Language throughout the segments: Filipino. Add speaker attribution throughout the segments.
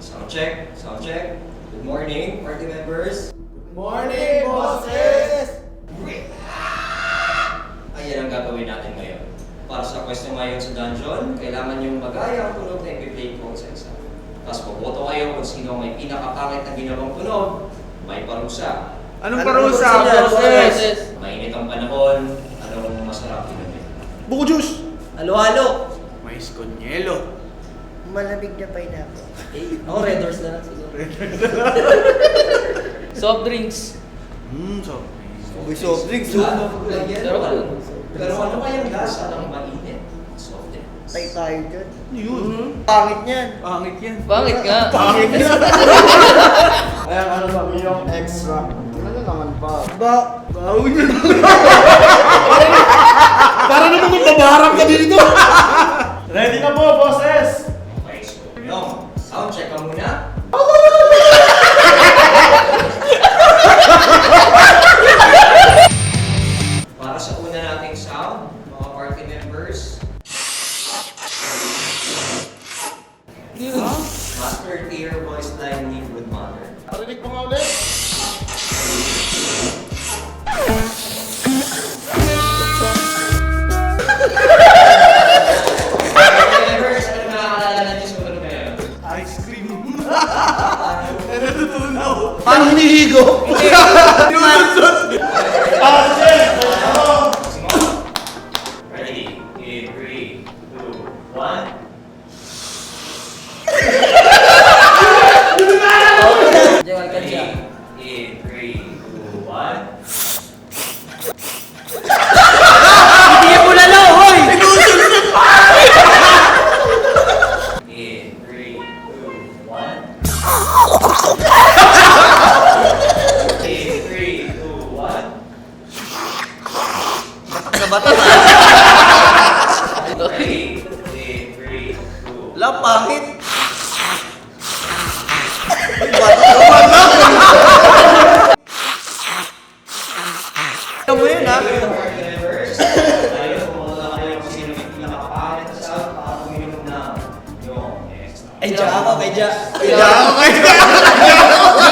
Speaker 1: Sound check, sound check. Good morning, party members.
Speaker 2: Morning, bosses!
Speaker 1: Ayan ang gagawin natin ngayon. Para sa question ngayon sa dungeon, kailangan yung magaya ang tunog na i-play ko sa isa. Tapos boboto kayo kung sino ang may pinakapangit na ginawang tunog, may parusa.
Speaker 2: Anong
Speaker 3: Anong
Speaker 2: parusa, bosses?
Speaker 1: Mainit ang panahon, anong masarap inumin?
Speaker 2: Buko juice!
Speaker 3: Halo-halo.
Speaker 2: Mais con hielo.
Speaker 4: Malamig na pineapple.
Speaker 3: Eh, ako Red Horse na lang siguro. Soft drinks.
Speaker 2: Mmm, so.
Speaker 4: May soft drinks,
Speaker 1: Ano, lagyan
Speaker 3: Pero
Speaker 1: mo.
Speaker 3: ano?
Speaker 1: Pero ano kayang lasa ng mainit? Soft drinks.
Speaker 4: Tay tayo dyan.
Speaker 2: Yun.
Speaker 4: Pangit niyan.
Speaker 2: Pangit yan.
Speaker 3: Pangit nga.
Speaker 2: Pangit yan.
Speaker 5: Ayan, ano ba, yung extra. Ano naman ba?
Speaker 4: Ba?
Speaker 2: Baho niya. Para naman kung babarang ka dito.
Speaker 5: Ready na po, bosses!
Speaker 1: Lead with Mother.
Speaker 5: Parinig mo nga ulit.
Speaker 1: Party members, ano nakakaalala natin sa ano ngayon?
Speaker 2: Ice cream. Natutunaw? Paano hinihigo?
Speaker 1: Ready?
Speaker 3: Ako, kay Diyan.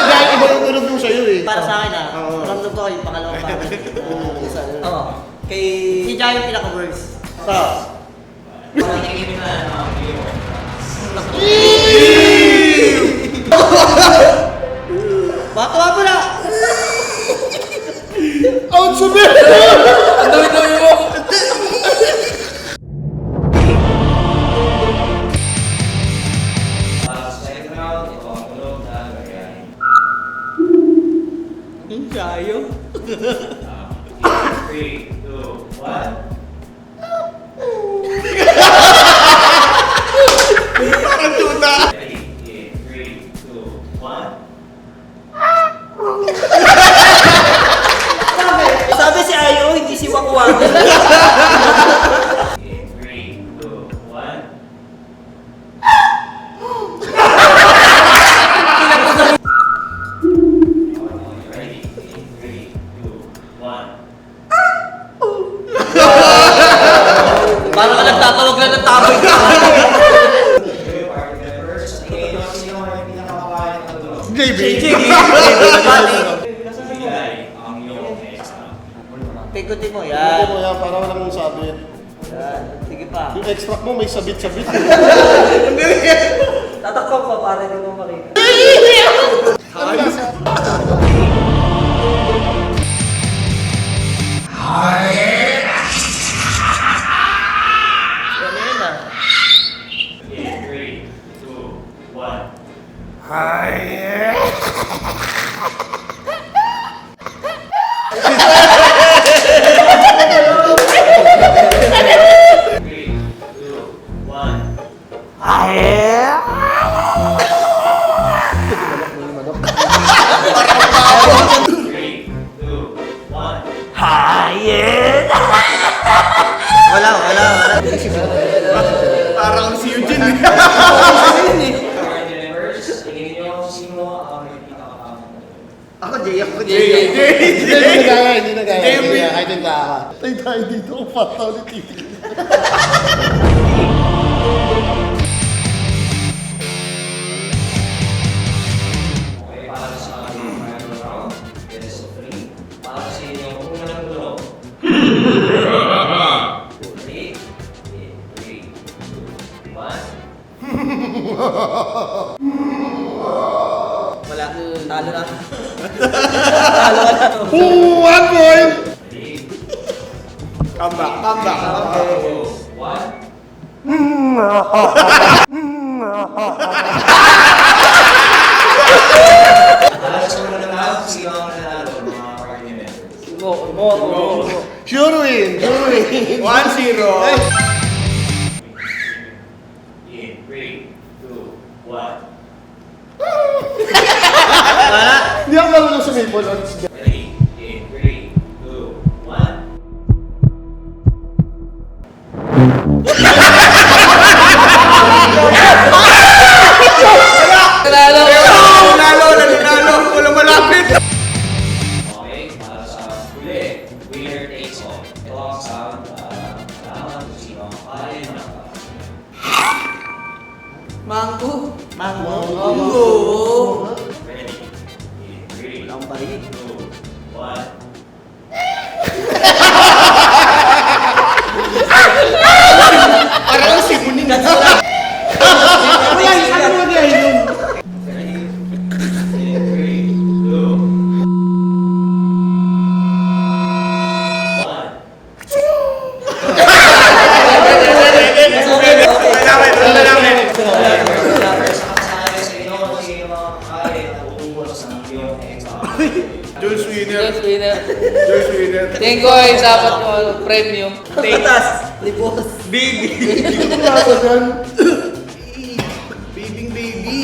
Speaker 5: Dahil iba yung tunog mo sa'yo eh.
Speaker 4: Para sa akin ah.
Speaker 5: Oo.
Speaker 4: Ramdam ko yung pangalawang. Ah, isa.
Speaker 3: Oo. Kay...
Speaker 4: Si Jai yung pinaka-worst.
Speaker 5: Sa.
Speaker 1: Patingin na ang yung
Speaker 4: Batuwa
Speaker 1: Tayo. 3, 2, 1.
Speaker 2: JB.
Speaker 1: Bigay ang iyong extra.
Speaker 4: Pikutin mo,
Speaker 5: Hindi
Speaker 4: yan.
Speaker 5: mo yan, para walang sabit.
Speaker 4: Yan. Sige pa.
Speaker 5: Yung extract mo may sabit-sabit.
Speaker 4: Tatakpan pa para hindi mo makita.
Speaker 1: Three, two, one.
Speaker 4: Ako, Jay. Ako,
Speaker 3: Jay,
Speaker 4: Jay.
Speaker 3: Jay.
Speaker 2: Hindi nagaya, hindi nagaya.
Speaker 5: Jay,
Speaker 2: nagaya, kahit yung taka. Tay tayo dito, pata ulit titigil.
Speaker 1: Okay, para sa ating one.
Speaker 4: Wala. Talo na.
Speaker 2: Ooh, one point!
Speaker 5: Come back, come back.
Speaker 1: one.
Speaker 4: Mo, mo, mo.
Speaker 2: Sure win, sure win.
Speaker 5: 1-0.
Speaker 1: In three, two, one.
Speaker 2: Hindi ako marunong sumipol.
Speaker 1: Ready? In. Okay, para sa huli, winner takes all. Ito para malaman kung sino ang ng
Speaker 3: Mango!
Speaker 4: Mango.
Speaker 3: Mango!
Speaker 1: Ready? In three,
Speaker 4: Ang bari.
Speaker 1: two, one.
Speaker 2: Parang sibunin.
Speaker 4: Ano
Speaker 2: Ano
Speaker 3: Tingin ko ay dapat mo premium.
Speaker 4: Tatas. Libos.
Speaker 5: Baby. Baby, baby.